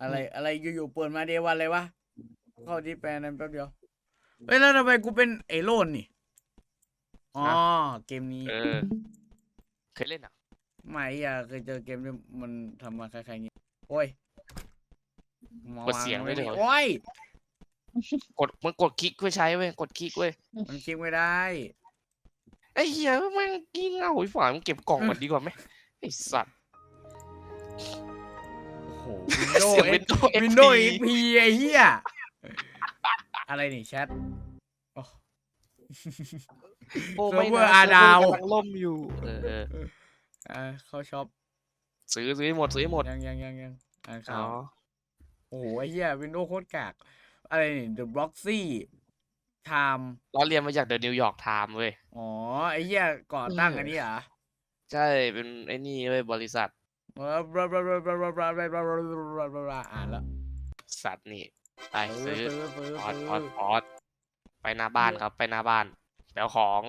อะไรอะไรอยู่ๆเปิดมาเดวันเลยวะเข้าที่แปลนั้นแป๊บเดียวเฮ้ยแล้วทำไมกูเป็นไอ้โลนนี่อ๋อเกมนี้เออเคยเล่นอะไม่อยากเคยเจอเกมที่มันทำมาคล้ายๆงี้โอ้ยมากดเสียงไว้เลยเหรอโอ้ยกดมันกดคลิกเพื่อใช้เว้ยกดคลิกเว้ยมันคลิกไม่ได้ไอ้เหี้ยแม่งกิ้งเอาไอ้ฝ่ายมันเก็บกล่องก่อนดีกว่าไหมไอ้สัตว์โอ้โหวินโดเสียงว์ Windows วินโดว์ XP เอ็กพีไอ้เหี้ยอะไรนี่แชทโอ้เซิร์ฟไม่เวอร์นะอาดาวเซิร์ฟเวอร์กำลังล่มอยู่ เออเอออ่าเข้าช็อปซื้อซื้อให้หมดซื้อให้หมดยังยังยังยังอ่านข่าอ๋อ วโอ้โหไอ้เหี้ยวินโดว์โคตรกาก อะไรนี่ The Bloxy Time เราเรียนมาจากเดอะนิวยอร์กไทม์เว้ย อ๋อไอ้เหี้ยก่อตั้งอันนี้เหรอ ใช่ เป็นไอ้นี่เว้ยบริษัทเอ่านแล้วสัตว์นี่ไปซื้อออดออดออดไปหน้าบ้านครับไปหน้าบ้านแดี๋ยวของ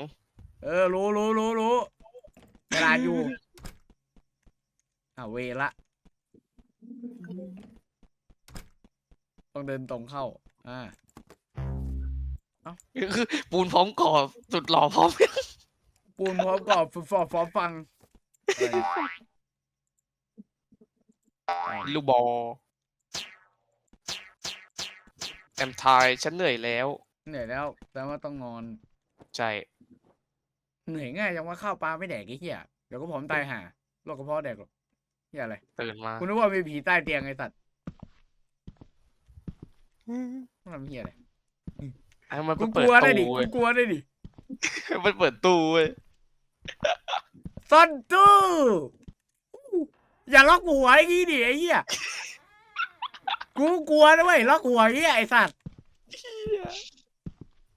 เออรู้รู้รู้รู้เวลาอยู่อาเวละต้องเดินตรงเข้า อ่าคือปูนพร้อมกรอบสุดหล่อพร้อมปูนพร้อมกรอบฟอฟอฟัง ลูกบอลแอมทายฉันเหนื่อยแล้ว เหนื่อยแล้วแต่ว่าต้องนอน ใช่ เหนื่อยง่ายจังว่าข้าวปลาไม่แดกไอ้เหี้ยเดี๋ยวก็ผอมตายห่าโรคกระเพาะแดกหรอกเหี้ยอะไรตื่นมาคุณนึกว่ามีผีใต้เตียงไอ้สัตว์มันทำเหี้ยอะไรไอ้มันกูเปิกดลัวได้ตู้ดิเว้กูยกลัวได้ดิมันเปิดตู้เว้ย ซ่อนตู้ อย่าล็อกหัวไอ้งี้ดิไอ้เหี้ยกูกลัวนะเว้ยล็อกหัวไอ้เหี้ยไอ้สัตว์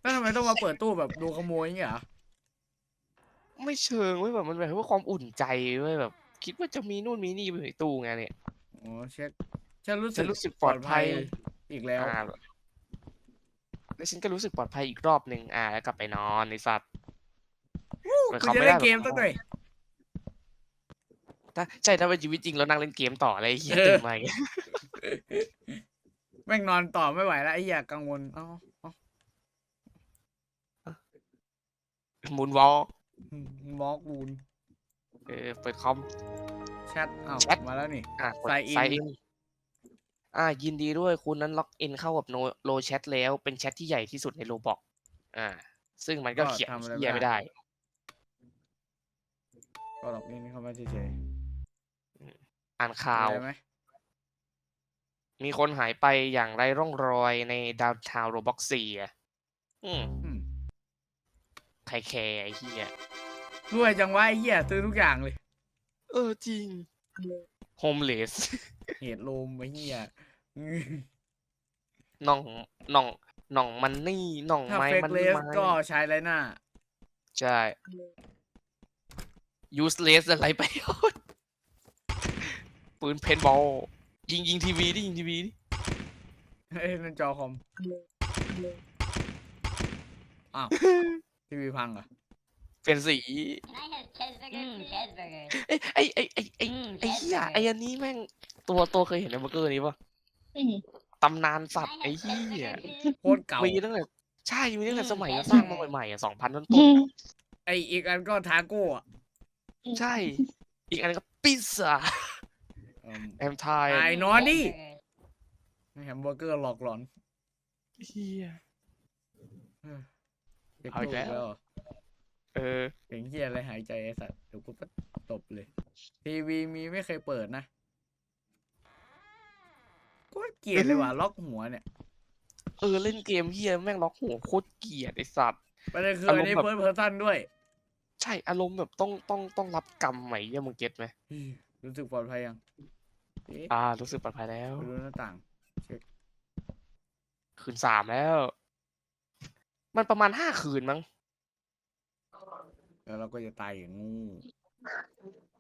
แล้วทำไมต้องมาเปิดตู้แบบดูขโมยอย่างเงี้ยเหรอไม่เชิงเว้ยแบบมันแบบว่าความอุ่นใจเว้ยแบบ คิดว่าจะมีนู่นมีนี่อยู่ในตู้ไงเนี่ย อ๋อเช็คฉันรู้สึฉักนรู้สึกปลอดภัย อีกแล้ว อ่าแล้วฉันก็รู้สึกปลอดภัยอีกรอบหนึ่งอ่าแล้วกลับไปนอนในสัตว์หมือนกูขาจะม่เล่นแบบเกมสักหน่อย ถ้าใช่ถ้าเป็นชีวิตจริงแล้วนั่งเล่นเกมต่ออะไรเฮียเออตื่นมาอย่างเงี้ยแม่งนอนต่อไม่ไหวแล้วไอ้เหี้ยกังวลเอ้าเอ้ามูนวอลมอกบูนเออเปิดคอม แชทอ้าวแชท มาแล้วนี่ อะกด Sign in ไซน์อินอ่า ยินดีด้วยคุณนั้นล็อกอินเข้ากับโนโลแชทแล้ว เป็นแชทที่ใหญ่ที่สุดในโลบอกอ่า ซึ่งมันก็ก็เขียนทำอะไรเฮียไม่ไม่ได้ ได้ ก็หลอกนี่เข้ามาเฉย อ่านๆข่าว อะไรไหมมีคนหายไปอย่างไร้ร่องรอยในดาวทาวโรบ็อกซี่อะอืมอืมใครแคร์ไอ้เฮียรวยจังวะไอ้เหี้ยซื้อทุกอย่างเลย เออจริงโฮมเลส เหตุลมไอ้เหี้ยอืมน่องน่องน่องมันนี่น่องถ้าไม้เฟกมันเลนี่สไม้ก็ใช้ไรหน้า ใช่ useless อะไรไปโยชน์ ปืนเพนบอลยิงยิงทีวีดิยิงทีวีดิเอ้ยนั่นจอคอม อ้าว ทีวีพังเหรอะเป็นสี Can I have cheeseburger? Mm, cheeseburger. เอ้ยไอ้ไอ้ไอ้ไอ้อืมไอ้เหี้ย cheeseburger ไอ้อันนี้แม่งตัวตัวเคยเห็นในเบอร์เกอร์นี้ปะอืมตำนานสัต Can ว์ I ไอ้ have เหี้ย cheeseburger too? โคตรเก่า มีตั้งแต่ใช่มีตั้งแต่อืมสมัยแปดสร้างมาสิบใหม่ๆอะสองพันต้นอืต้นมไออีกอันก็ทาโก้อะใช่ อีกอันก็พิซซ่าเอิ่ม แอมไทยไอ้นอนดิ Cheeseburger. แฮมเบอร์เกอร์หลอกหลอนเหี้ยเด็กเอาอีตู้กอีกแล้วแล้วเหรอเออเสียงเฮียอะไรหายใจไอ้สัตว์เดี๋ยวกูก็ตบเลย ทีวีมีไม่เคยเปิดนะโคตรเกลียดเลยว่ะล็อกหัวเนี่ย เออเล่นเกมเฮียแม่งล็อกหัวโคตรเกลียดไอสัตว์ประเด็นคืออารอัมนณ์นี้แบบเพิร์เพอร์ซันด้วย ใช่อารมณ์แบบต้องต้องต้องรับกรรมใหม่เหี้ยมึงเก็ตไหมรู้สึกปลอดภัยยังเอ๊ะอ่า รู้สึกปลอดภัยแล้วไปดูหน้าต่าง คืนสามแล้ว มันประมาณห้าคืนมั้ง แล้วเราก็จะตายอย่างงู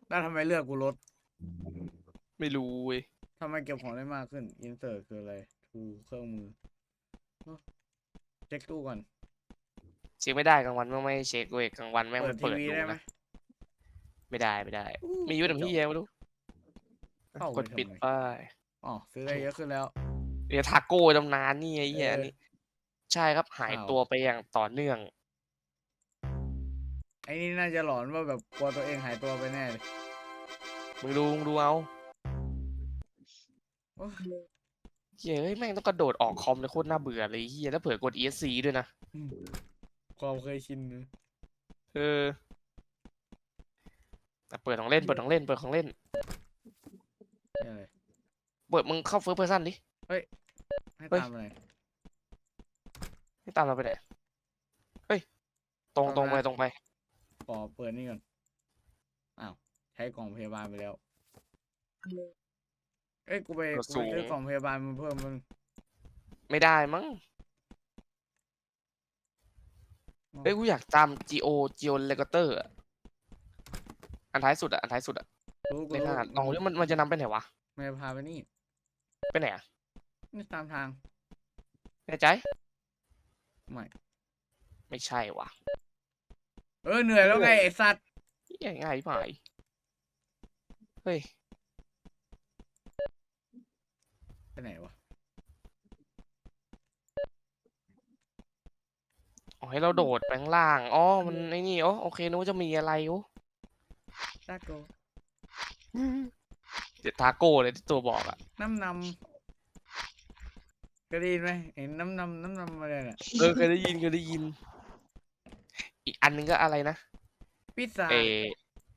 แล้วทำไมเลือกกูลดไม่รู้เว้ยทำไมเก็บของได้มากขึ้น อินเ r อร์คืออะไรทูเครื่องมือเอ้าเช็คตู้ก่อน เช็คไม่ได้กลางวันแม่งไม่ให้เช็คเว้ยกลางวันแม่งเปิมัดนทีเปิดวีดูได้ไหมนะ ไม่ได้ไม่ได้อู้มีอยู่แต่พี่แย่ไม่รู้ เข้าไปกดปิดทำไมไปอ๋อซื้อได้เยอะขึ้นแล้วเรียทาโก้ตำนานนี่ไอ้เหี้ยเอออัอันนี้ใช่ครับหายอ้าว ตัวไปอย่างต่อเนื่อง ไอ้นี่น่าจะหลอนว่าแบบกลัวตัวเองหายตัวไปแน่เลยมึงดูมึงดูเอาโอ้ยเหี้ยเฮ้ยแม่งต้องกระโดดออกคอมเลยโคตรน่าเบื่อเลยเฮียแล้วเผื่อกด ESC ด้วยนะอืมความเคยชินเลยเออแต่เปิดของเล่น เปิดของเล่น เปิดของเล่นนี่อะไร เปิดมึงเข้าเฟิร์สเพอร์ซันดิ ให้เฮ้ย ตามอะไรให้ตามเราไปไหนเฮ้ย ตรงเอาตรงนะไปตรงไปขอเปิดนี่ก่อน อ้าว ใช้กล่องพยาบาลไปแล้ว เอ้ย กูไปกดกูสูไปง ซื้อกล่องพยาบาลมาเพิ่มมันไม่ได้มั้งอ๋อเฮ้ยกูอยากจำ Geo Geo l e g a t o r อะอันท้ายสุดอะอันท้ายสุดอะรู้กูในรู้ขนาดลองดิมันมันจะนำไปไหนวะไม่พาไปนี่ ไปไหนอะนี่ตามทางแน่ใจ ไม่ไม่ใช่วะเออเหนื่อยแล้วไงไอสัตว์ง่ายง่ายไปเฮ้ยไปไหนวะอ๋อให้เราโดดไปข้างล่างอ๋อมันไอ้นี่อ๋อโอเคนึกว่าจะมีอะไรโอ้ตาโกเดี๋ยวทาโก้เลยที่ตัวบอกอะ น้ำนำก็ได้ยินไหมเห็นน้ำนำน้ำนำอะไรน่ะเออเคยได้ยินเคยได้ยิน อีกอันหนึงก็อะไรนะ พิซซ่าเออ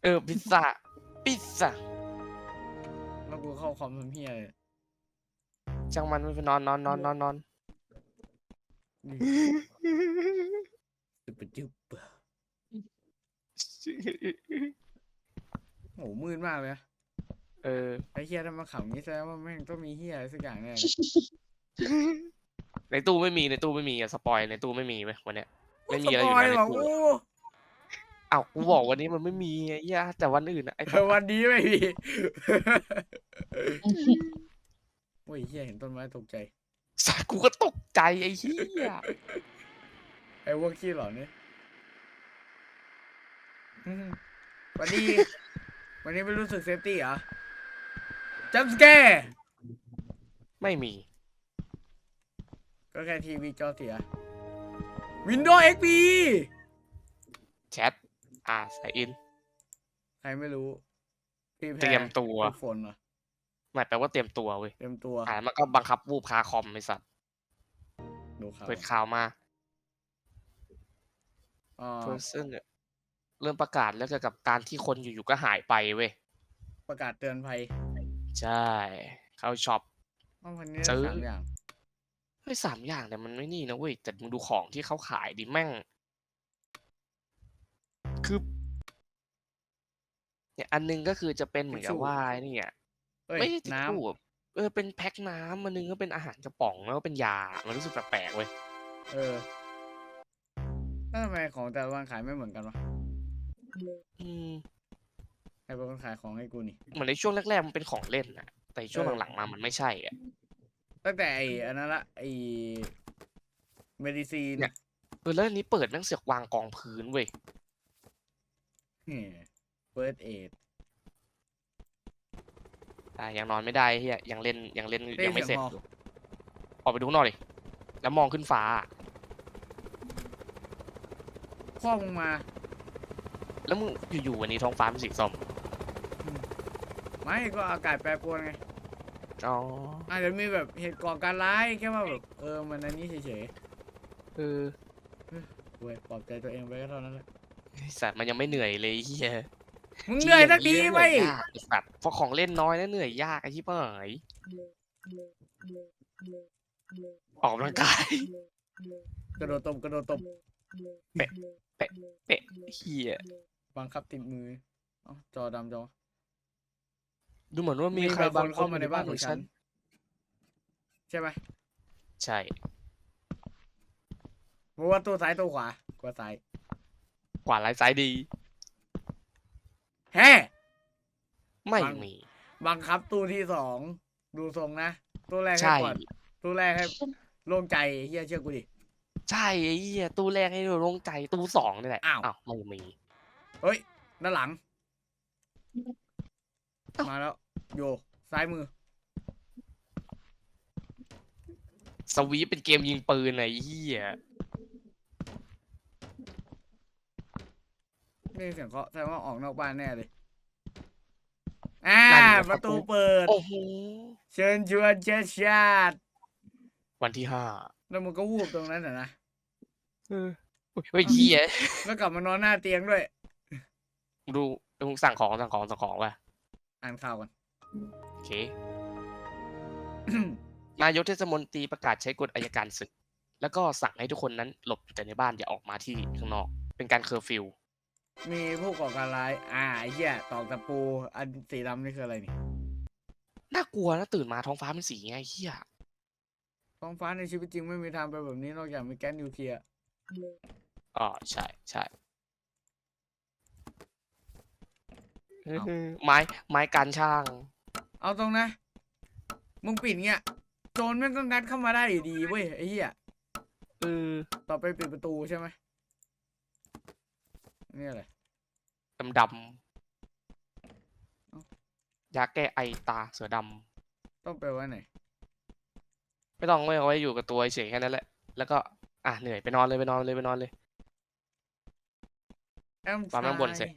เออพิซซ่าพิซซ่าแล้วกูเข้าคอมทำเพี้ยเลยช่างมันไม่เป็นนอนนอนนอนนอนนอนจุบจุบโอ้โหมืดมากเลยนะ เออ ไอ้เฮียถ้ามาขำงี้แสดงว่าแม่งต้องมีเฮียอะไรสักอย่างแน่เลยในตู้ไม่มีในตู้ไม่มีอะสปอยในตู้ไม่มีไหมวันเนี้ย ไม่มีอะไรอยู่สปในเหรอตู้โอ้อ้าวกูบอกวันนี้มันไม่มีไอ้เหี้ยแต่วันอื่นอะไอ้เออวันนี้ไม่มีโอ้ยเฮียเห็นต้นไม้ตกใจ สัสกูก็ตกใจไอ้เหี้ยไอ้พวกขี้หลอนเนี่ยอืมวันนี้ วันนี้ไม่รู้สึกเซฟตี้เหรอ จัมสแกร์ไม่มี ก็แค่ทีวีจอเสีย Windows XP แชทอ่าใส่อิน ใครไม่รู้พี่แพเตรียมตัว ฝนเหรอหมายแปลว่าเตรียมตัวเว้ยเตรียมตัวอ่ามันก็บังคับวูบคาคอมไอ้สัตว์ดูข่าวเปิดข่าวมาอ่าเพอร์เซนเนี่ยเริ่มประกาศแล้วเกี่ยวกับการที่คนอยู่ๆก็หายไปเว้ยประกาศเตือนภัย ใช่ เข้าช็อปว่าวันนี้ซื้อ สามอย่าง เฮ้ยสามอย่างเนี่ยมันไม่นี่นะเว้ยแต่มึงดูของที่เขาขายดิแม่ง คือ เนี่ยอันหนึงก็คือจะเป็นเหมือนกับว่าไอ้นี่อะเอ้ยไม่ใช่ทิชน้ชู่อะเออเป็นแพ็คน้ำอันหนึงก็เป็นอาหารกระป๋องแล้วก็เป็นยา มันรู้สึกแปลกๆเว้ยำเออแล้วทำไมของแต่ละวันขายไม่เหมือนกันวะอืมใคร เป็นคนขายของให้กูนี่เหมือนในช่วงแรกๆมันเป็นของเล่นนะแต่ช่วงเออหลังๆมามันไม่ใช่อะ ตั้งแต่ไอ้อันนั้นละไอ้เมดิซีนเนี่ย เออแล้วอันนี้เปิดแม่งเสือกวางกองพื้นเว้ยเฟิร์สเอดอ่ายังนอนไม่ได้เฮียยังเล่นยังเล่นยังไม่เสร็จฮออยู่ออกไปดูข้างนอกดิแล้วมองขึ้นฟ้าพ่อมึงมา แล้วมึงอยู่ๆวันนี้ท้องฟ้าเป็นสีส้ม ไม่ก็อากาศแปรปรวนไง อ๋ออาจจะมีแบบเหตุก่อการร้ายแค่ว่าแบบเออมันอันนี้เฉยเออๆเว้ยปลอบใจตัวเองไปก็เท่านั้นแหละไอ้สัตว์มันยังไม่เหนื่อยเลยเฮียมึงเหนื่อยสักทีไหมเหนื่อยยากไอ้สัตว์เพราะของเล่นน้อยแล้วเหนื่อยยากไอ้ที่เปหายออกกำลังกายกระโดดตบกระโดดตบเตะเฮียบังคับติดมือเอ้าจอดำจอ ดูเหมือนว่ามีใครบางคนเข้ามาในบ้านขขอองงฉัฉันนใช่ไหมใช่บอกว่าตัวซ้ายตัวขวากว่าซ้ายขวาไร้ซ้ายดี แฮ่ ไม่ฟัง มี บังคับตู้ที่สองดูทรงนะตู้แรกให้ใช่ ก่อนตู้แรกให้โล่งใจเฮียเชื่อกูดิ ใช่ไอ้เหี้ยตู้แรกให้เราโลงใจตู้สองนี่แหละอ้าว ไม่มี เฮ้ยด้านหลังเอ้ามมาแล้ว โยซ้ายมือ สวีปเป็นเกมยิงปืนไอ้เหี้ยนี่เสียงเคาะแสดงว่าออกนอกบ้านแน่เลย อ่า ประตูเปิด โอ้โหเชิญชวนเชิญชาติวันที่ห้าแล้วมึงก็วูบตรงนั้นน่ะนะ เออเฮ้ยเหี้ยแล้วกลับมานอนหน้าเตียงด้วย ดูมึงสั่งของสั่งของสั่งของว่ะ อ่านข่าวก่อน โอเค นายกเทศมนตรีประกาศใช้กฎอายการศึก แล้วก็สั่งให้ทุกคนนั้นหลบอยู่แต่ในบ้านอย่าออกมาที่ข้างนอก เป็นการเคอร์ฟิว มีผู้ก่อการร้าย อ่าไอ้เหี้ยตอกตะปู อันสีดำนี่คืออะไรนี่น่ากลัวนะตื่นมาท้องฟ้าเป็นสีไงเฮียท้องฟ้าในชีวิตจริงไม่มีทางไปนแบบนี้นอกจากมีแก๊สนิวเคลียร์อ๋อใช่ใช่ไม้ไม้การช่าง เอาตรงนะ มึงปิดเงี้ยโจรแม่งก็งัดเข้ามาได้อยู่ดีเว้ยไอ้เหี้ยเออต่อไปปิดประตูใช่ไหมนี่อะไรดำดำยาแก้ไอตาเสือดต้องไปไว้ไหนำไม่ต้องไม่เอาไว้อยู่กับตัวเฉยแค่นั้นแหละ แล้วก็ อะเหนื่อยไปนอนเลยไปนอนเลยไปนอนเลย I'm วางไว้ข้างบนเสร็จ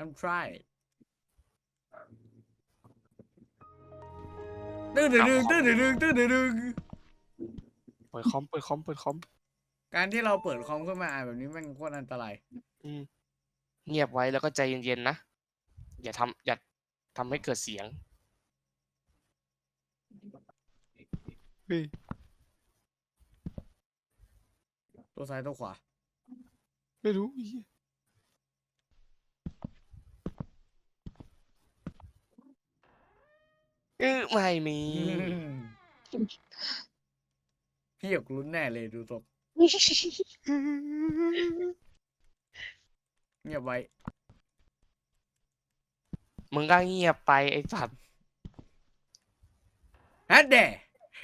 I'm try ตื้อดึงตื้อดึงตื้อดึงเปิดคอมเปิดคอมเปิดคอมการที่เราเปิดคอมขึ้นมาอ่านแบบนี้แม่งโคตรอันตรายอืมเงียบไว้แล้วก็ใจเย็นๆนะ อย่าทำอย่าทำให้เกิดเสียงเฮ้ยตัวซ้ายตัวขวา ไม่รู้เหี้ย เออไม่มี พี่อยากลุ้นแน่เลยดูตกเงียบไว้ มึงก็เงียบไปไอ้สัตว์ฮัดเด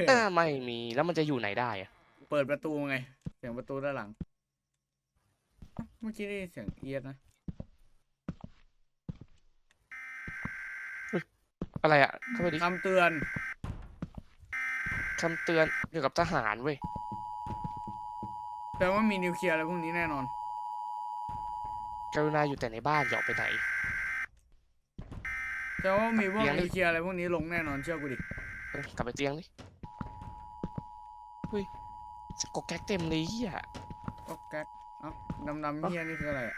เออไม่มีแล้วมันจะอยู่ไหนได้อะเปิดประตูไง เสียงประตูด้านหลัง เมื่อกี้ได้ยินเสียงเอียดนะ อะไรอะเข้าไปดิคำเตือนคำเตือนเกี่ยวกับทหารเว้ยแปลว่ามีนิวเคลียร์อะไรพวกนี้แน่นอน กรุณาอยู่แต่ในบ้านอย่าออกไปไหน แปลว่ามีพวกเตียงนี่นิวเคลียร์อะไรพวกนี้ลงแน่นอนเชื่อกูดิเอ้ยกลับไปเตียงดิเฮ้ยสกอแก๊กเต็มเลยเฮีย ก็แก๊กเอ้าดำๆเฮียนี่คืออะไรอะ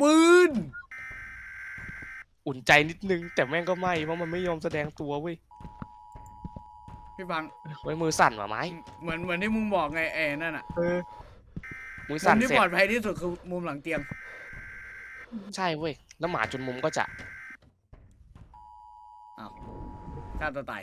ปืน อุ่นใจนิดนึง แต่แม่งก็ไม่เพราะมันไม่ยอมแสดงตัวเว้ยพี่บังไว้มือสั่นว่ะไม้เหมือนเหมือนที่มึงบอกไงแอนั่นอะเออมือมุสั่นมที่เสร็ปจลอดภัยที่สุดคือมุมหลังเตียง ใช่เว้ยแล้วหมาจนมุมก็จะอ้าวฆ่าตัวตาย